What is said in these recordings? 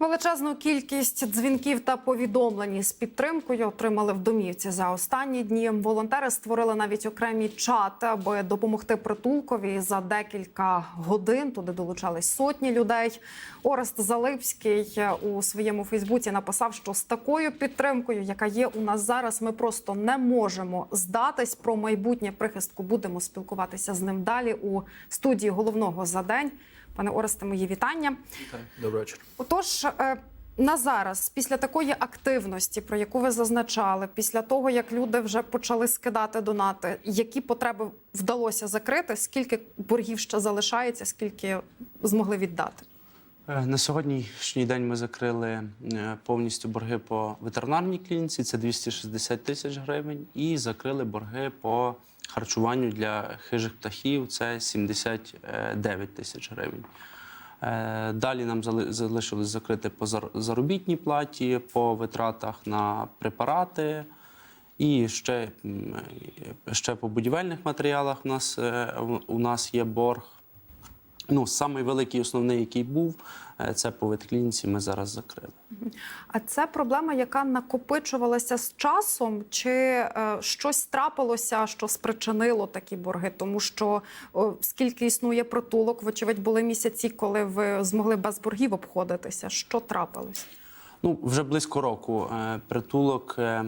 Величезну кількість дзвінків та повідомлень з підтримкою отримали в домівці за останні дні. Волонтери створили навіть окремі чати, аби допомогти притулкові. За декілька годин туди долучались сотні людей. Орест Залипський у своєму Фейсбуці написав, що з такою підтримкою, яка є у нас зараз, ми просто не можемо здатись. Про майбутнє прихистку будемо спілкуватися з ним далі у студії головного за день. Пане Оресте, мої вітання. Добрий вечір. Отож, е, на зараз, після такої активності, про яку ви зазначали, після того як люди вже почали скидати донати, які потреби вдалося закрити, скільки боргів ще залишається, скільки змогли віддати? Е, На сьогоднішній день ми закрили е, повністю борги по ветеринарній клініці, це 260 тисяч гривень, і закрили борги по харчуванню для хижих птахів, це 79 тисяч гривень. Е, Далі нам зали- залишилось закрити по заробітній платі, по витратах на препарати. І ще, ще по будівельних матеріалах у нас, е, у нас є борг. Ну, самий великий основний, який був, е, це по ветклініці ми зараз закрили. А це проблема, яка накопичувалася з часом, чи е, щось трапилося, що спричинило такі борги? Тому що о, скільки існує притулок, вочевидь, були місяці, коли ви змогли без боргів обходитися. Що трапилось? Ну, вже близько року е, притулок е,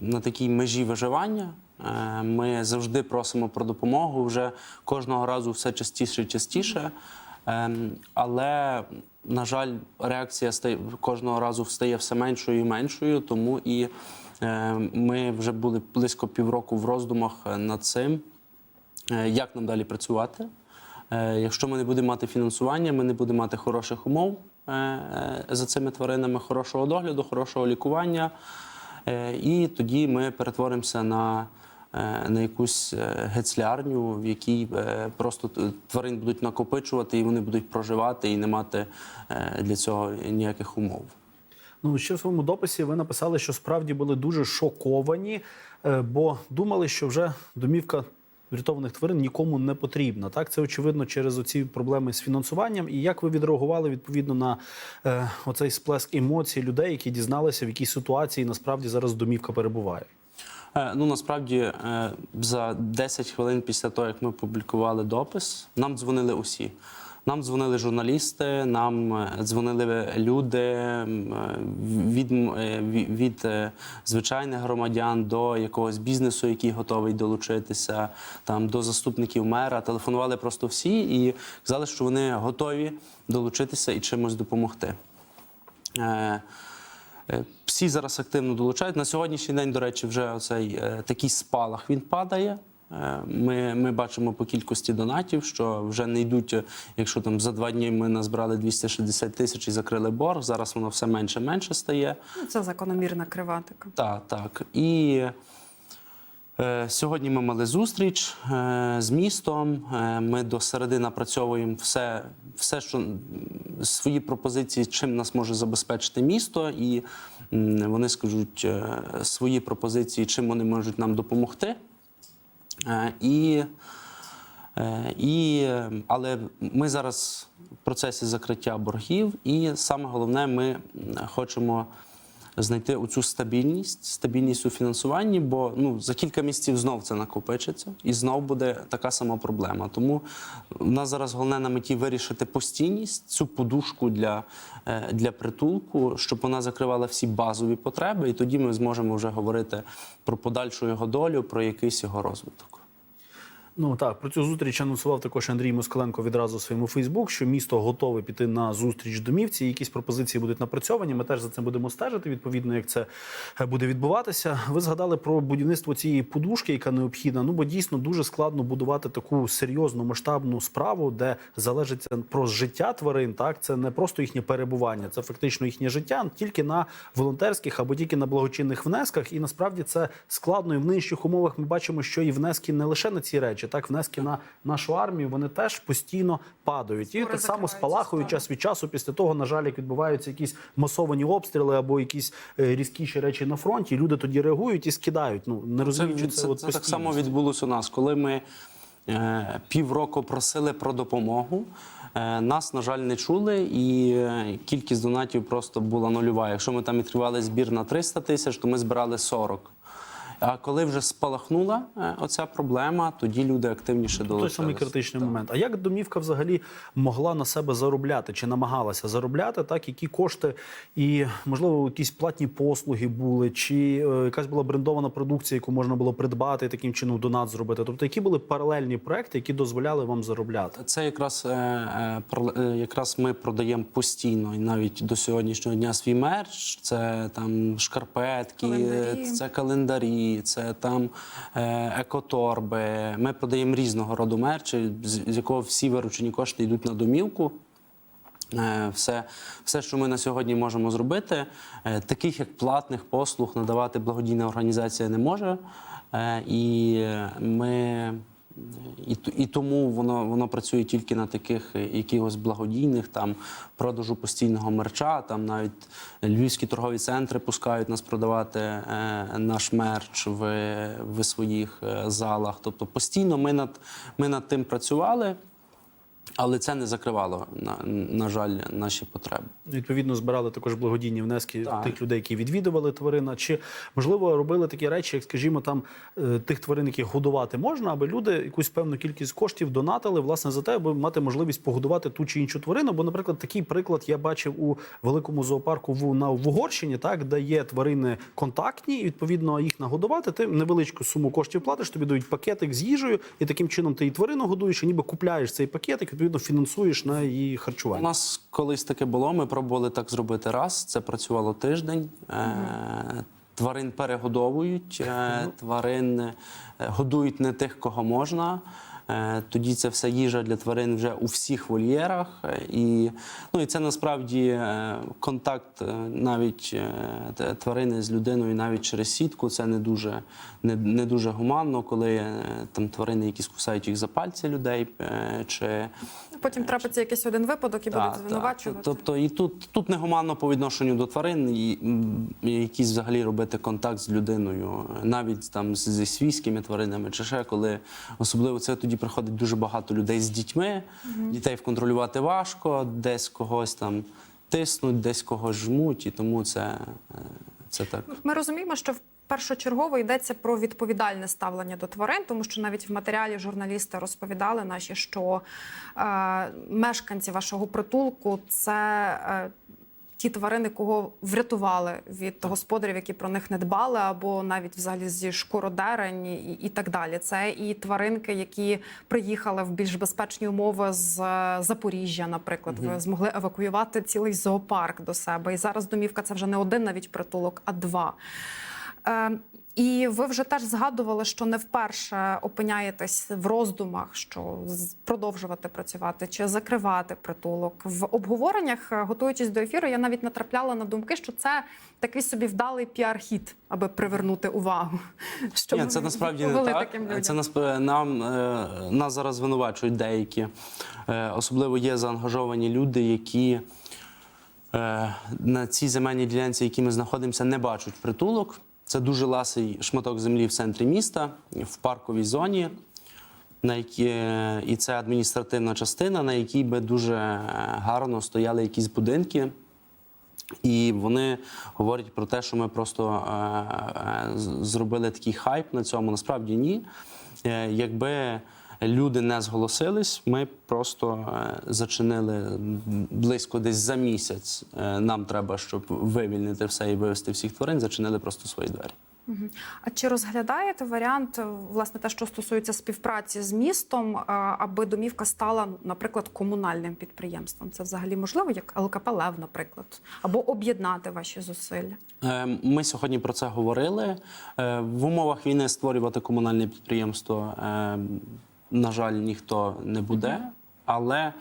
на такій межі виживання. Е, Ми завжди просимо про допомогу. Вже кожного разу все частіше і частіше. Е, Але, на жаль, реакція кожного разу стає все меншою і меншою. Тому і е, ми вже були близько півроку в роздумах е, над цим. Як нам далі працювати. Якщо ми не будемо мати фінансування, ми не будемо мати хороших умов за цими тваринами, хорошого догляду, хорошого лікування. І тоді ми перетворимося на, на якусь е, гецлярню, в якій е, просто тварин будуть накопичувати і вони будуть проживати і не мати е, для цього ніяких умов. Ну, ще в своєму дописі ви написали, що справді були дуже шоковані, е, бо думали, що вже домівка врятованих тварин нікому не потрібна. Так, це очевидно через оці проблеми з фінансуванням. І як ви відреагували відповідно на е, оцей сплеск емоцій людей, які дізналися, в якій ситуації насправді зараз домівка перебуває? Е, Ну насправді е, за 10 хвилин після того, як ми публікували допис, нам дзвонили усі. Нам дзвонили журналісти, нам е, дзвонили люди від, від звичайних громадян до якогось бізнесу, який готовий долучитися, там до заступників мера. Телефонували просто всі і казали, що вони готові долучитися і чимось допомогти. Е, Всі зараз активно долучають. На сьогоднішній день, до речі, вже оцей е, такий спалах він падає. Е, Ми, ми бачимо по кількості донатів, що вже не йдуть, якщо там за два дні ми назбирали 260 тисяч і закрили борг. Зараз воно все менше менше стає. Ну, Це закономірна криватика. Так, так. І сьогодні ми мали зустріч е, з містом. Е, ми до середи напрацьовуємо все, все, що свої пропозиції, чим нас може забезпечити місто, і вони скажуть е, свої пропозиції, чим вони можуть нам допомогти. Е, і Е, І, е, але ми зараз в процесі закриття боргів, і саме головне, ми хочемо знайти оцю стабільність, стабільність у фінансуванні, бо ну, за кілька місяців знов це накопичиться, і знов буде така сама проблема. Тому в нас зараз головне на меті вирішити постійність, цю подушку для, е, для притулку, щоб вона закривала всі базові потреби, і тоді ми зможемо вже говорити про подальшу його долю, про якийсь його розвиток. Ну так, про цю зустріч анонсував також Андрій Москаленко відразу у своєму Фейсбук, що місто готове піти на зустріч домівці. Якісь пропозиції будуть напрацьовані. Ми теж за цим будемо стежити. Відповідно, як це е, буде відбуватися. Ви згадали про будівництво цієї подушки, яка необхідна. Ну бо дійсно дуже складно будувати таку серйозну масштабну справу, де залежить про життя тварин. Так це не просто їхнє перебування, це фактично їхнє життя тільки на волонтерських або тільки на благочинних внесках. І насправді це складно і в нинішніх умовах. Ми бачимо, що і внески не лише на ці речі, так внески на нашу армію вони теж постійно падають. І так само спалахують час від часу. Після того, на жаль, як відбуваються якісь масовані обстріли або якісь е, різкіші речі на фронті. Люди тоді реагують і скидають. Ну не розуміючи це, це, от це так само відбулося у нас, коли ми е, півроку просили про допомогу. Е, Нас, на жаль, не чули, і кількість донатів просто була нульова. Якщо ми там відкривали збір на 300 тисяч, то ми збирали 40. А коли вже спалахнула е, оця проблема, тоді люди активніше Той долучилися. самий критичний момент. А як домівка взагалі могла на себе заробляти чи намагалася заробляти, так які кошти і можливо якісь платні послуги були, чи е, якась була брендована продукція, яку можна було придбати і таким чином донат зробити? Тобто, які були паралельні проекти, які дозволяли вам заробляти? Це якраз, е, про- якраз ми продаємо постійно і навіть до сьогоднішнього дня свій мерч. Це там шкарпетки, Календарі. це календарі, це там е, екоторби. Ми продаємо різного роду мерч, з якого всі виручені кошти йдуть на домівку. Е, Все, все, що ми на сьогодні можемо зробити, е, таких як платних послуг надавати благодійна організація не може. І ми і, і тому воно, воно працює тільки на таких е, якихось благодійних там продажу постійного мерча. Там навіть львівські торгові центри пускають нас продавати е, наш мерч в, в своїх е, залах. Тобто постійно ми над, ми над тим працювали. Але це не закривало, на, на жаль, наші потреби. Відповідно, збирали також благодійні внески Так. тих людей, які відвідували тварина. Чи можливо робили такі речі, як скажімо, там е, тих тварин, яких годувати можна, аби люди якусь певну кількість коштів донатили власне за те, аби мати можливість погодувати ту чи іншу тварину. Бо, наприклад, такий приклад я бачив у великому зоопарку в на в Угорщині, так де є тварини контактні, і відповідно їх нагодувати. Ти невеличку суму коштів платиш, тобі дають пакетик з їжею, і таким чином ти і тварину годуєш, і ніби купляєш цей пакетик, відповідно фінансуєш на її У нас колись таке було. Ми пробували так зробити раз. Це працювало тиждень. Е, Тварин перегодовують, е, тварин е, годують не тих, кого можна. Е, Тоді це все їжа для тварин вже у всіх вольєрах. Е, І, ну, і це насправді е, контакт навіть тварини з людиною навіть через сітку. Це не дуже, не, не дуже гуманно, коли там тварини, які скусають їх за пальці людей, чи Потім трапиться якийсь один випадок і так, будуть звинувачувати. так. Тобто і тут, тут негуманно по відношенню до тварин, і, і якийсь взагалі робити контакт з людиною, навіть там зі свійськими тваринами, чи ще коли особливо це тоді приходить дуже багато людей з дітьми. Дітей вконтролювати важко, десь когось там тиснуть, десь когось жмуть, і тому це, е, це так. Ми розуміємо, що в першочергово йдеться про відповідальне ставлення до тварин, тому що навіть в матеріалі журналісти розповідали наші, що е, мешканці вашого притулку це. Е, Ті тварини, кого врятували від господарів, які про них не дбали, або навіть взагалі зі шкуродерень і, і так далі. Це і тваринки, які приїхали в більш безпечні умови з е, Запоріжжя, наприклад, угу. змогли евакуювати цілий зоопарк до себе. І зараз домівка це вже не один навіть притулок, а два. І ви вже теж згадували, що не вперше опиняєтесь в роздумах, що продовжувати працювати чи закривати притулок. В обговореннях, е, готуючись до ефіру, я навіть натрапляла на думки, що це такий собі вдалий піар-хід, аби привернути увагу. Щоб Ні, це насправді не так. Це нам е, нас зараз звинувачують деякі. Е, Особливо є заангажовані люди, які на цій земельній ділянці, які ми знаходимося, не бачать притулок. Це дуже ласий шматок землі в центрі міста, в парковій зоні. На які, і це адміністративна частина, на якій би дуже е, гарно стояли якісь будинки. І вони говорять про те, що ми просто е, е, зробили такий хайп на цьому. Насправді ні. Якби люди не зголосились, ми просто е, зачинили близько десь за місяць. Е, нам треба, щоб вивільнити все і вивезти всіх тварин, зачинили просто свої двері. А чи розглядаєте варіант, е, власне, те, що стосується співпраці з містом, аби домівка стала, наприклад, комунальним підприємством? Це взагалі можливо, як ЛКП Лев, наприклад, або об'єднати ваші зусилля? Ми сьогодні про це говорили. В умовах війни створювати комунальне підприємство, на жаль, ніхто не буде. Але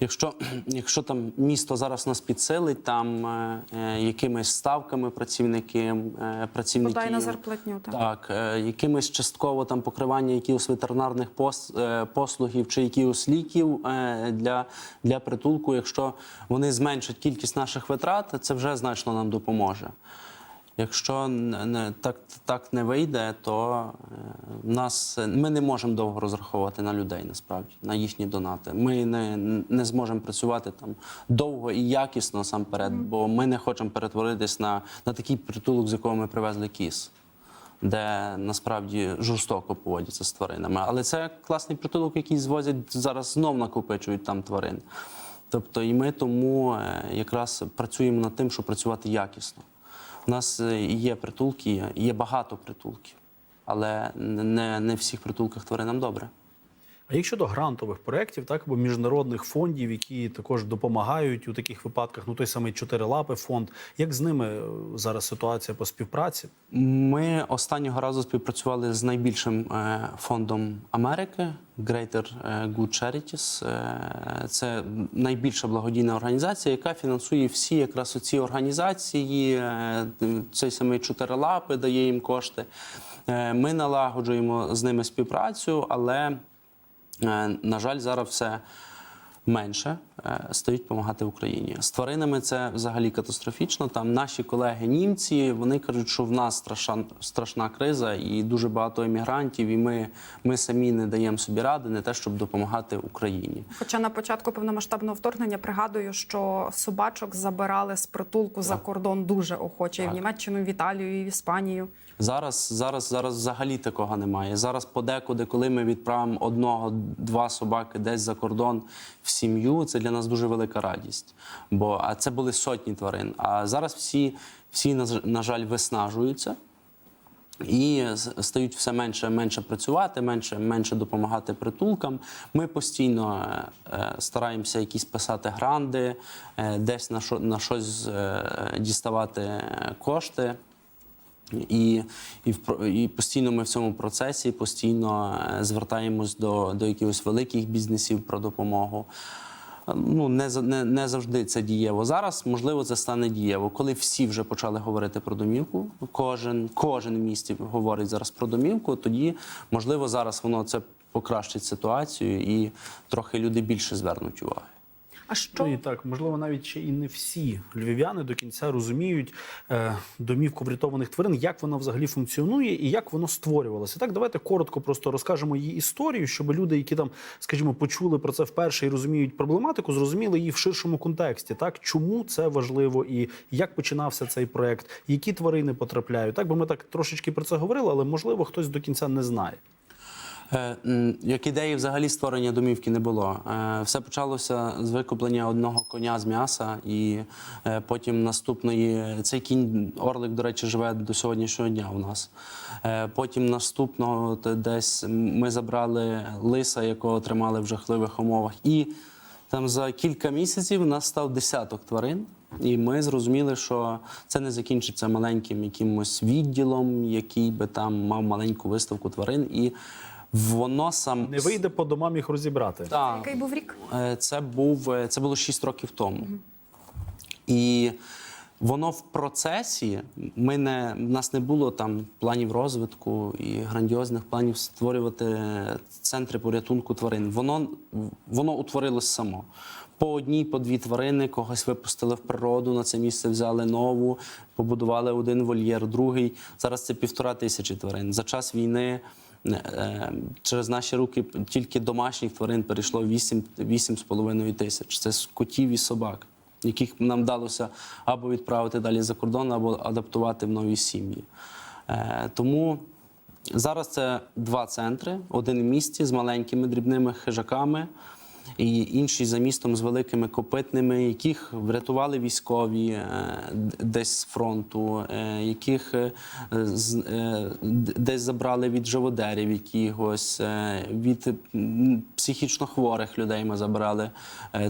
якщо, якщо там місто зараз нас підсилить, там е, е, якимись ставками працівники, е, працівників, Подай на зарплатню. Так. так, е, якимось частково там покривання якихось ветеринарних пос, е, послугів чи якихось ліків е, для, для притулку, якщо вони зменшать кількість наших витрат, це вже значно нам допоможе. Якщо не, так, так не вийде, то е, в нас ми не можемо довго розраховувати на людей насправді на їхні донати. Ми не, не зможемо працювати там довго і якісно насамперед, бо ми не хочемо перетворитись на, на такий притулок, з якого ми привезли кіс. Де насправді жорстоко поводяться з тваринами. Але це класний притулок, який звозять зараз знов накопичують там тварин. Тобто, і ми тому е, якраз працюємо над тим, щоб працювати якісно. У нас е, є притулки, є- багато притулків, але не, не в всіх притулках тваринам добре. А як щодо грантових проєктів, так або міжнародних фондів, які також допомагають у таких випадках, ну той самий чотирилапи фонд, як з ними е, зараз ситуація по співпраці? Ми останнього разу співпрацювали з найбільшим е, фондом Америки Greater е, Good Charities. Це найбільша благодійна організація, яка фінансує всі якраз оці організації. Цей самий чотирилапи дає їм кошти. Ми налагоджуємо з ними співпрацю, але На жаль, зараз все менше. е, стають допомагати Україні. З тваринами це взагалі катастрофічно. Там наші колеги німці вони кажуть, що в нас страшна, страшна криза і дуже багато емігрантів, і ми, ми самі не даємо собі ради, не те, щоб допомагати Україні. Хоча на початку повномасштабного вторгнення пригадую, що собачок забирали з притулку за кордон дуже охоче і в Німеччину, і в Італію, і в Іспанію. Зараз, зараз, зараз взагалі такого немає. Зараз подекуди, коли ми відправимо одного-два собаки десь за кордон в сім'ю, це для нас дуже велика радість. Бо а це були сотні тварин. А зараз всі, всі на жаль, виснажуються. І стають все менше менше працювати, менше менше допомагати притулкам. Ми постійно е, е, стараємося якісь писати гранди, е, десь на що на щось діставати кошти. І, і, в і постійно ми в цьому процесі постійно звертаємось до, до якихось великих бізнесів про допомогу. Ну, не, не, не завжди це дієво. Зараз, можливо, це стане дієво. Коли всі вже почали говорити про домівку, кожен, кожен в місті говорить зараз про домівку, тоді, можливо, зараз воно це покращить ситуацію і трохи люди більше звернуть уваги. А що Ну і так, можливо, навіть ще і не всі львів'яни до кінця розуміють е, домівку врятованих тварин, як вона взагалі функціонує і як воно створювалося. Так, давайте коротко просто розкажемо її історію, щоб люди, які там, скажімо, почули про це вперше і розуміють проблематику, зрозуміли її в ширшому контексті. Так, чому це важливо і як починався цей проект, які тварини потрапляють. Так, бо ми так трошечки про це говорили, але можливо хтось до кінця не знає. Е, Як ідеї взагалі створення домівки не було. Е, Все почалося з викуплення одного коня з м'яса, і е, потім наступної цей кінь Орлик, до речі, живе до сьогоднішнього дня у нас. Потім наступного десь ми забрали лиса, якого тримали в жахливих умовах. І там за кілька місяців у нас став десяток тварин. І ми зрозуміли, що це не закінчиться маленьким якимось відділом, який би там мав маленьку виставку тварин. І воно сам Не вийде по домам їх розібрати. Так. який був рік? Е, Це був е, це було 6 років тому. І воно в процесі. Ми не в нас не було там планів розвитку і грандіозних планів створювати центри порятунку тварин. Воно воно утворилось само. По одній, по дві тварини когось випустили в природу. На це місце взяли нову, побудували один вольєр, другий. Зараз це півтора тисячі тварин. За час війни. Е, Через наші руки тільки домашніх тварин перейшло 8, 8,5 тисяч. Це з котів і собак, яких нам вдалося або відправити далі за кордон, або адаптувати в нові сім'ї. Е, Тому зараз це два центри: один в місті з маленькими дрібними хижаками. І інші за містом з великими копитними, яких врятували військові е, десь з фронту, е, яких е, десь забрали від живодерів якихось, від психічно хворих людей ми забрали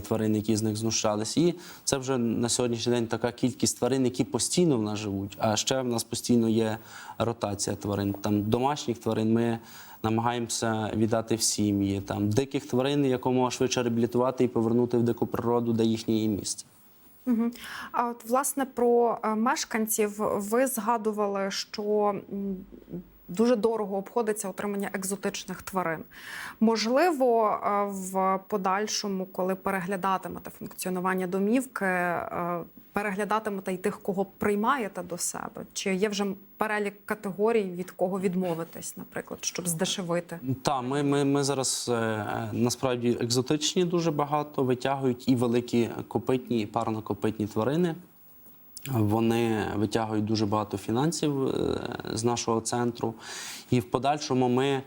тварин, які з них знущались. І це вже на сьогоднішній день така кількість тварин, які постійно в нас живуть. А ще в нас постійно є ротація тварин. Там домашніх тварин ми намагаємося віддати в сім'ї. Там диких тварин якомога швидше реабілітувати і повернути в дику природу, де їхнє є місце. А от власне про е, мешканців ви згадували, що дуже дорого обходиться отримання екзотичних тварин. Можливо, е, в подальшому, коли переглядатимете функціонування домівки, е, переглядатимете й тих, кого приймаєте до себе? Чи є вже перелік категорій, від кого відмовитись, наприклад, щоб здешевити? Так, ми, ми, ми зараз е, насправді екзотичні дуже багато витягують і великі копитні, і парнокопитні тварини. Вони витягують дуже багато фінансів е, з нашого центру. І в подальшому ми,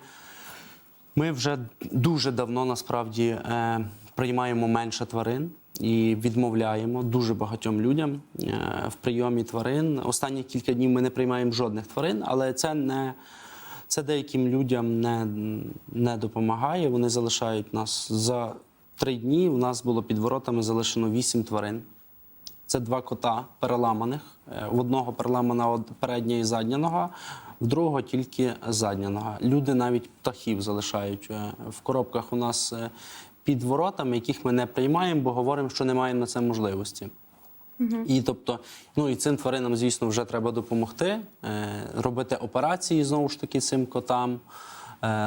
ми вже дуже давно насправді е, приймаємо менше тварин і відмовляємо дуже багатьом людям е, в прийомі тварин. Останні кілька днів ми не приймаємо жодних тварин, але це не. Це деяким людям не, не допомагає. Вони залишають нас за три дні. У нас було під воротами залишено вісім тварин. Це два кота переламаних. Е, В одного переламана передня і задня нога, в другого тільки задня нога. Люди навіть птахів залишають е, в коробках у нас е, під воротами, яких ми не приймаємо, бо говоримо, що не маємо на це можливості. І тобто, ну і цим тваринам, звісно, вже треба допомогти, робити операції знову ж таки цим котам,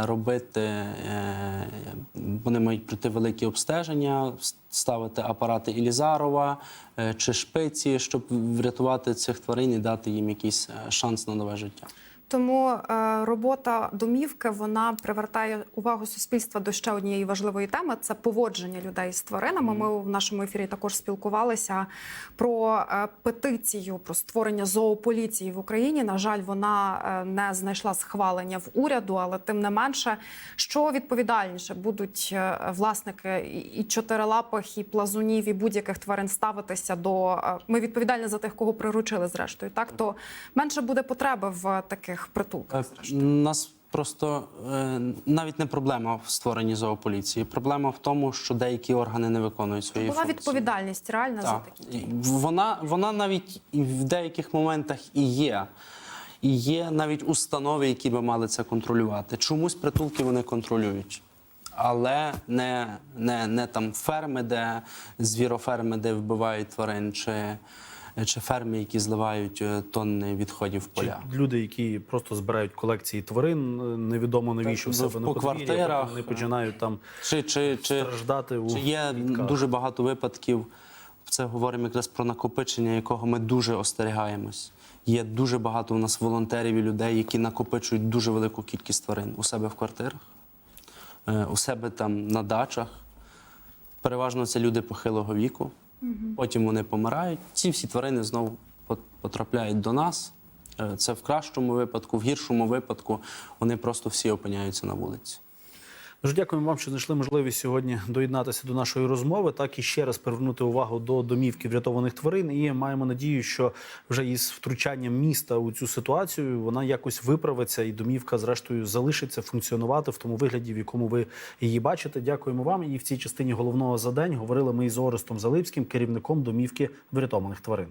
робити, е, вони мають пройти великі обстеження, ставити апарати Ілізарова е, чи шпиці, щоб врятувати цих тварин і дати їм якийсь е, шанс на нове життя. Тому е, робота домівки вона привертає увагу суспільства до ще однієї важливої теми це поводження людей з тваринами. Ми в нашому ефірі також спілкувалися про е, петицію про створення зоополіції в Україні. На жаль, вона е, не знайшла схвалення в уряду, але тим не менше, що відповідальніше будуть е, власники і- і чотирилапих, і плазунів, і будь-яких тварин ставитися до е, ми відповідальні за тих, кого приручили, зрештою. Так то менше буде потреби в таких притулках. Е, Нас просто е, навіть не проблема в створенні зоополіції. Проблема в тому, що деякі органи не виконують свої Була функції. відповідальність реальна за такі дії. Вона, вона навіть в деяких моментах і є. І є навіть установи, які би мали це контролювати. Чомусь притулки вони контролюють. Але не, не, не там ферми, де звіроферми, де вбивають тварин, чи, чи ферми, які зливають е, тонни відходів в Чи поля. люди, які просто збирають колекції тварин, е, невідомо навіщо в Так, себе по на квартирах. вони починають там Чи, чи, чи, страждати у Чи є клітках. дуже багато випадків? Це говоримо якраз про накопичення, якого ми дуже остерігаємось. Є дуже багато у нас волонтерів і людей, які накопичують дуже велику кількість тварин у себе в квартирах, е, у себе там на дачах. Переважно це люди похилого віку. Потім вони помирають. Ці всі тварини знову потрапляють до нас. Е, Це в кращому випадку, в гіршому випадку вони просто всі опиняються на вулиці. Дуже дякуємо вам, що знайшли можливість сьогодні доєднатися до нашої розмови. Так і ще раз привернути увагу до домівки врятованих тварин. І маємо надію, що вже із втручанням міста у цю ситуацію вона якось виправиться, і домівка, зрештою, залишиться функціонувати в тому вигляді, в якому ви її бачите. Дякуємо вам. І в цій частині головного за день говорили ми із Орестом Залипським, керівником домівки врятованих тварин.